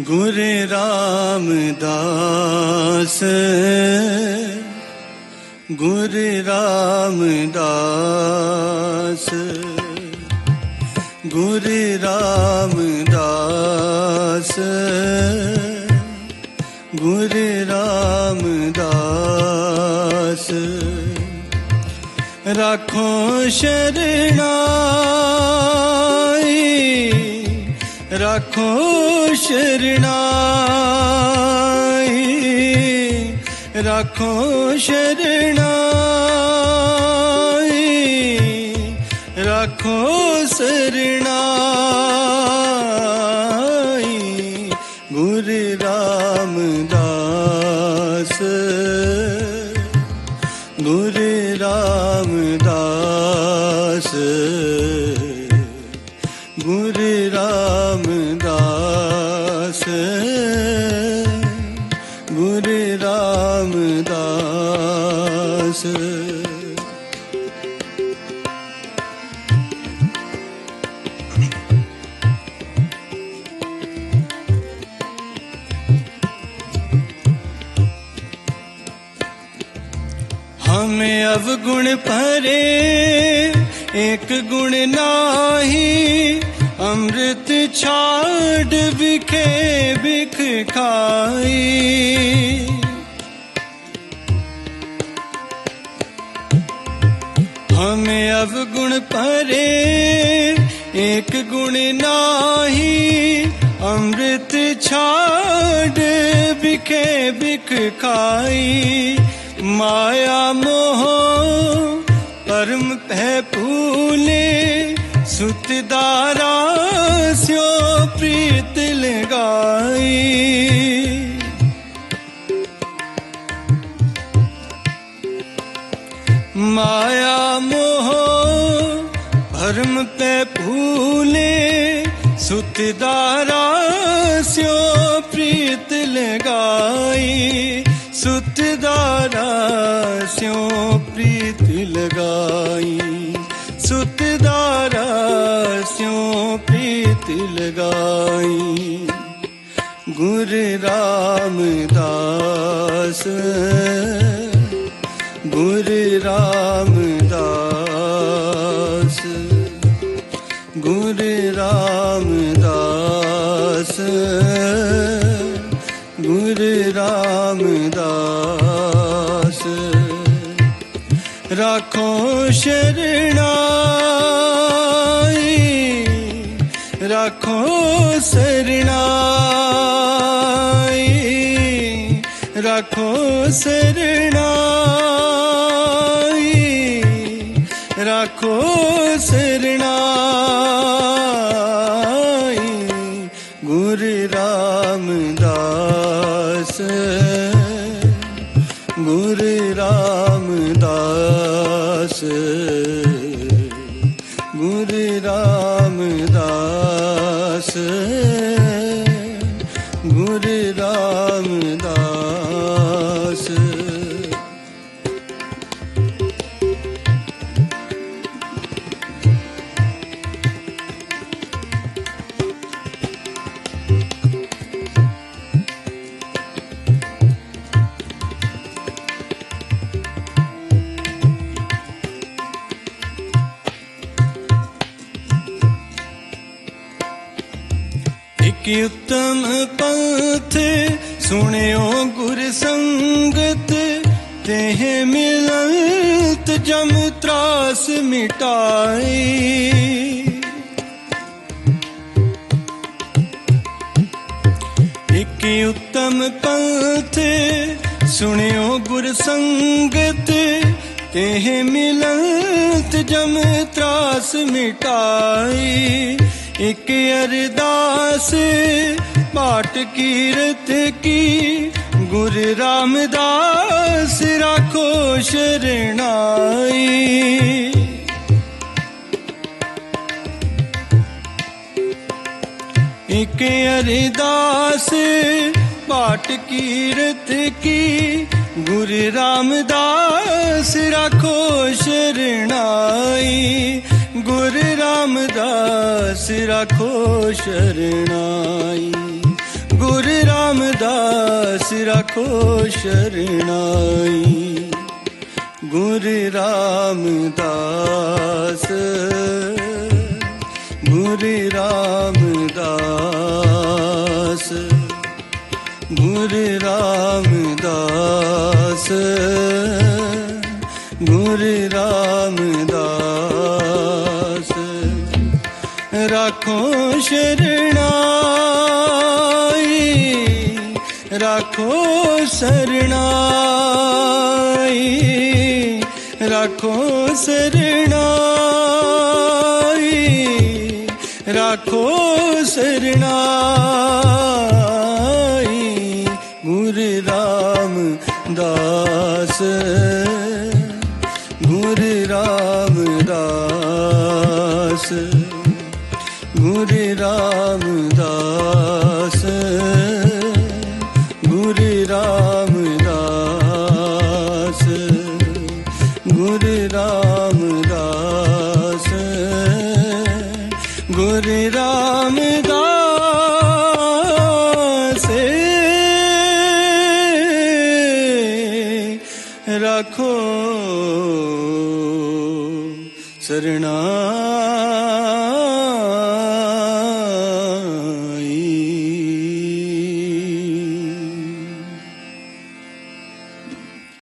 ਗੁਰ ਰਾਮਦਾਸ। ਗੁਰ ਰਾਮਦਾਸ। ਗੁਰ ਰਾਮਦਾਸ। ਗੁਰ ਰਾਮਦਾਸ। ਰੱਖੋ ਸ਼ਰਣਾਈ ਰੱਖੋ ਸ਼ਰਣਾਈ ਰੱਖੋ ਸ਼ਰਣਾਈ। ਰੱਖੋ ਸਰਣਾਈ। ਗੁਰ ਰਾਮਦਾਸ। ਗੁਰ ਰਾਮਦਾਸ। ਦਿਵਸ ਹਮੇ ਅਵਗੁਣ ਭਰੇ ਇੱਕ ਗੁਣ ਨਾਹੀ ਅੰਮ੍ਰਿਤ ਛਾੜ ਵਿਖੇ ਵਿਖ ਖਾਈ ਸਭ ਗੁਣ ਪਰੇ ਏਕ ਗੁਣ ਨਾਹੀ, ਅੰਮ੍ਰਿਤ ਛਾੜ ਵਿਖੇ ਵਿਖ ਖਾਈ। ਮਾਇਆ ਮੋਹ ਕਰਮ ਪੈ ਭੂਲੇ, ਸੁਤ ਦਾਰਾ ਸਿਓ ਪ੍ਰੀਤ ਲਗਾਈ। ਮਾਇਆ ਮੋਹ ਕਰਮ ਤੇ ਭੂਲੇ ਸੁਤਦਾਰਾ ਸਿਓ ਪ੍ਰੀਤ ਲਗਾਈ। ਸੁਤਦਾਰਾ ਸਿਓ ਪ੍ਰੀਤ ਲਗਾਈ। ਸੁਤਦਾਰਾ ਸਿਓ ਪ੍ਰੀਤ ਲਗਾਈ। ਗੁਰ ਰਾਮ ਦਾਸ ਗੁਰ ਰਾਮ ਰਾਮਦਾਸ। ਗੁਰ ਰਾਮਦਾਸ ਗੁਰ ਰਾਮਦਾਸ। ਰਾਖੋ ਸ਼ਰਣਾਈ ਰਾਖੋ ਸਰਣਾਈ ਰਾਖੋ ਸਰਣਾਈ ਰਾਖੋ ਸਰਣਾਈ ਗੁਰ ਰਾਮਦਾਸ। ਗੁਰ ਰਾਮਦਾਸ ਗੁਰ ਰਾਮ ਇਕ ਉਤਮ ਪੰਥ ਸੁਣਿਓ ਗੁਰ ਸੰਗਤ, ਤੇਹ ਮਿਲਤ ਜਮ ਤਰਾਸ ਮਿਟਾਈ। ਇਕ ਉਤਮ ਪੰਥ ਸੁਣਿਓ ਗੁਰ ਸੰਗਤ, ਤੇਹ ਮਿਲਤ ਜਮ ਤਰਾਸ ਮਿਟਾਈ। ਇੱਕ ਅਰਦਾਸ, ਪਾਠ ਕੀਰਤ ਕੀ, ਗੁਰ ਰਾਮਦਾਸ ਰਾਖੋ ਸ਼ਰਣਾਈ। ਇਕ ਅਰਦਾਸ, ਪਾਠ ਕੀਰਤ ਕੀ, ਗੁਰ ਰਾਮਦਾਸ ਰਾਖੋ ਸ਼ਰਣਾਈ। ਗੁਰ ਰਾਮਦਾਸ ਰਾਖੋ ਸ਼ਰਣਾਈ ਗੁਰ ਰਾਮਦਾਸ ਰਾਖੋ ਸ਼ਰਣਾਈ ਗੁਰ ਰਾਮਦਾਸ ਗੁਰ ਰਾਮਦਾਸ ਗੁਰ ਰਾਮਦਾਸ ਗੁਰ ਰਾਮਦਾਸ। ਰਾਖੋ ਸ਼ਰਣਾਈ ਰਾਖੋ ਸਰਣਾਈ ਰਾਖੋ ਸਰਣਾਈ ਰਾਖੋ ਸਰਣਾਈ ਗੁਰ ਰਾਮਦਾਸ। ਗੁਰ ਗੁਰ ਰਾਮਦਾਸ ਗੁਰ ਰਾਮਦਾਸ ਗੁਰ ਰਾਮਦਾਸ ਗੁਰ ਰਾਮਦਾਸ। ਰੱਖੋ ਸਰਣਾ।